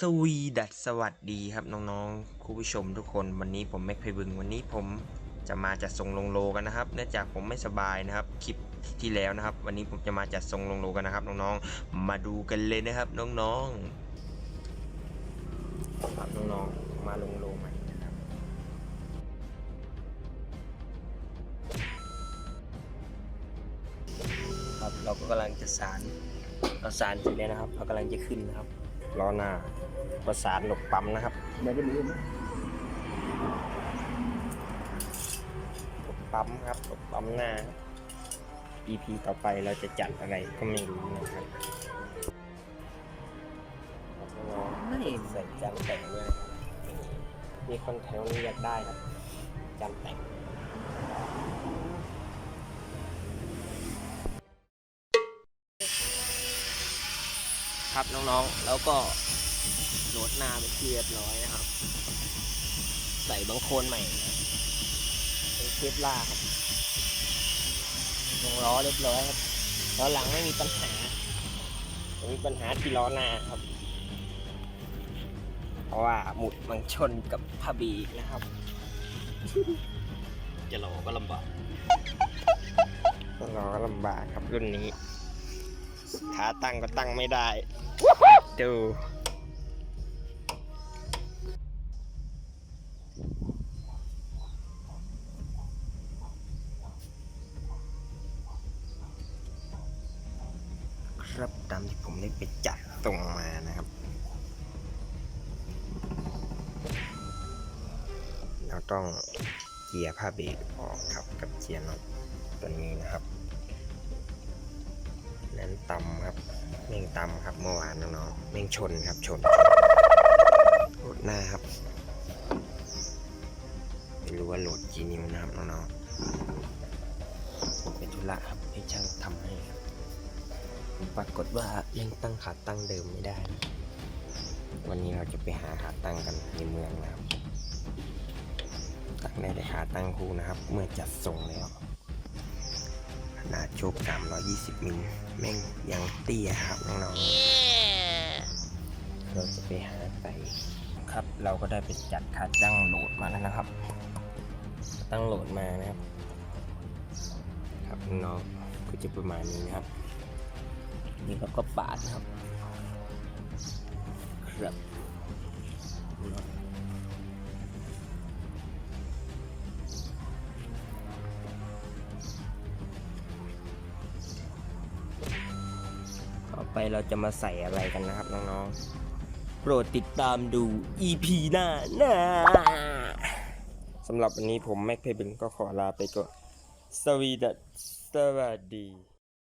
สวีดัสสวัสดีครับน้องๆคุณผู้ชมทุกคนวันนี้ผมแม็กไพบึงวันนี้ผมจะมาจัดทรงลงโลกันนะครับ เนื่องจากผมไม่สบายนะครับคลิปที่แล้วนะครับ วันนี้ผมจะมาจัดทรงลงโลกันนะครับน้องๆมาดูกันเลยนะครับน้องๆครับน้องๆมาลงโลใหม่นะครับครับเราก็กำลังจะสารเราสารเสร็จแล้วนะครับเรากำลังจะขึ้นนะครับ ล้อหน้า ประสานหลบปั๊มนะครับไม่ได้มือนะหลบปั๊มครับหลบปั๊มหน้า EP ต่อไปเราจะจัดอะไรก็ไม่รู้นะครับน้องไม่ๆใส่จานแต่งด้วยมีคนแถวนี้อยากได้ครับจานแต่ง ครับน้องๆ แล้วก็โหลดหน้าไปที่เรียบร้อยนะครับ ใส่บังโคลนใหม่นะเป็นเคปล่าครับวงล้อเรียบร้อยครับล้อหลังไม่มีปัญหาแต่มีปัญหาที่ล้อหน้าครับ เพราะว่าหมุดมันชนกับผ้าบีกนะครับ จะหลอกก็ลำบากล้อลำบากครับรุ่นนี้ ขาตั้งก็ตั้งไม่ได้ ดูครับตามที่ผมได้ไปจัดตรงมานะครับ เราต้องเกียร์ผ้าเบรกออกครับกับเกียร์น็อตตัวนี้นะครับ ต่ำครับ เม่งต่ำครับเมื่อวานน้องๆเม่งชนครับชนโหลดหน้าครับไม่รู้ว่าโหลดกี่นิ้วนะครับน้องๆเป็นธุระครับให้ช่างทำให้ครับปรากฏว่ายังตั้งขาตั้งเดิมไม่ได้ วันนี้เราจะไปหาขาตั้งกันในเมืองนะครับตั้งได้แต่ขาตั้งคู่นะครับ เมื่อจัดทรงแล้ว ขนาดโชค320 มิลแม่งยังเตี้ยครับน้องๆเราจะไปหาใส่ครับเราก็ได้ไปจัดขาตั้งโหลดมาแล้วนะครับ ตั้งโหลดมานะครับ ครับน้องก็จะประมาณนี้นะครับ นี่เราก็ปาดนะครับ ครับ ไปเราจะมาใส่อะไรกันนะครับน้องๆ โปรดติดตามดู EP หน้านะสำหรับวันนี้ผมแม็กเพบิลก็ขอลาไปก่อน สวีดัสสวัสดี